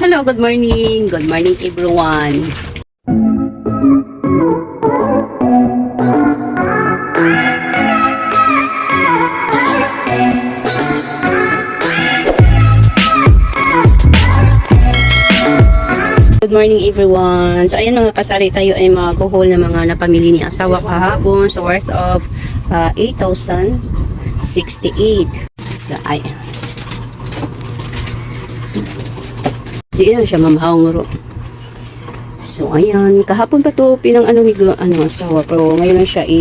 Hello, good morning. Good morning everyone. Good morning everyone. So ayan mga kasari tayo ay mag-haul ng mga napamili ni asawa kahapon so worth of uh, 8,068. So ayan. Di na siya mamahang nguro. So ayan, kahapon pa to pinang ano ni ano asawa pero ngayon lang siya i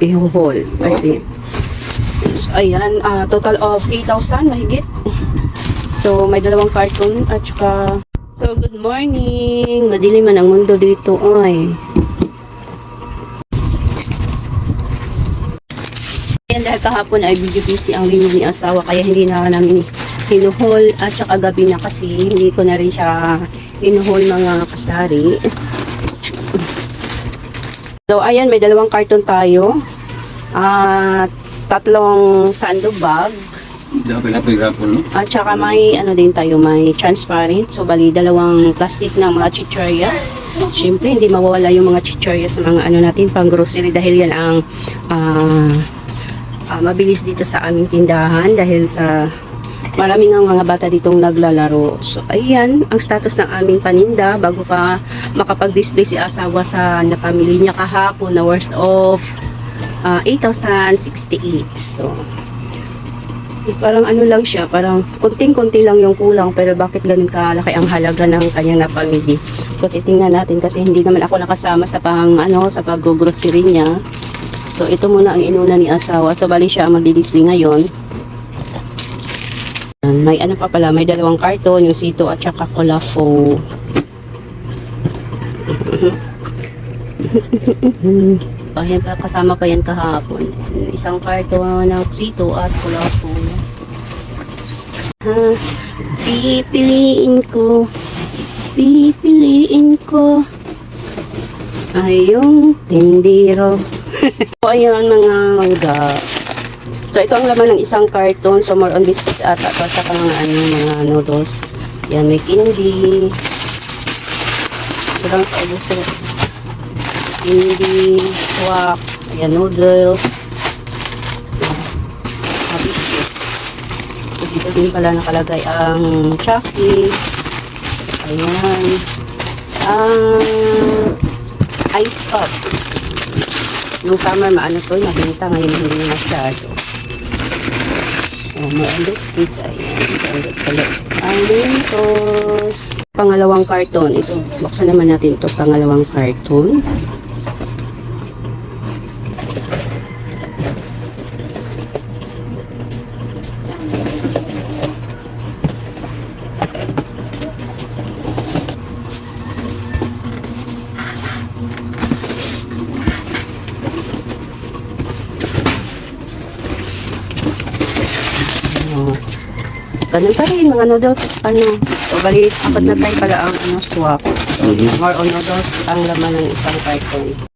i-haul kasi so, ayan, ah, total of 8,000 mahigit. So, may dalawang carton at saka... So, good morning! Madilim man ang mundo dito, ay. Dahil kahapon ay video busy ang lino ni asawa, kaya hindi na namin hinuhol at saka gabi na kasi hindi ko na rin siya hinuhol mga kasari. So, ayan, may dalawang carton tayo. At tatlong sando bag. Dapat na pag-rapon, no? At saka may ano din tayo, may transparent. So bali dalawang plastic ng mga chichorya. Siyempre hindi mawawala yung mga chichorya sa mga ano natin pang grocery dahil yan ang ah, ah, mabilis dito sa aming tindahan dahil sa maraming ang mga bata ditong naglalaro. So ayan ang status ng aming paninda bago pa makapag-display si asawa sa napamili niya kahapon na worth of ah, 8,068. So parang ano lang siya, parang konting-konti lang yung kulang pero bakit ganun kalaki ang halaga ng kanyang napamili. So titingnan natin kasi hindi naman ako nakasama sa pang ano sa pag-grocery niya. So ito muna ang inuna ni asawa. So bali siya ang magdi-display ngayon. May ano pa pala, may dalawang karton, yung sito at saka colafo. Ayan, kasama pa yan kahapon. Isang karton ng sito at colafo. Ha, pipiliin ko, pipiliin ko ay yung tindiro. so, ayan mga mangga. So, ito ang laman ng isang carton. So, more on biscuits ata. So, saka mga ano, mga noodles. Yan, may candy. Ito lang sa ubuso. Candy, swak, ayan, noodles. Mga biscuits. So, dito din pala nakalagay ang Chucky. Ayan. Ang ice pop. Nung summer, maano to, nabenta ngayon hindi na masyado. Oh, ang biscuits. Ayan. Ganda pala. Pangalawang karton. Ito, buksan naman natin ito. Pangalawang karton. Oh. Ganun pa rin, mga noodles, ano, so, bali, apat na tayo pala ang ano, swap. So, more on noodles ang laman ng isang carton.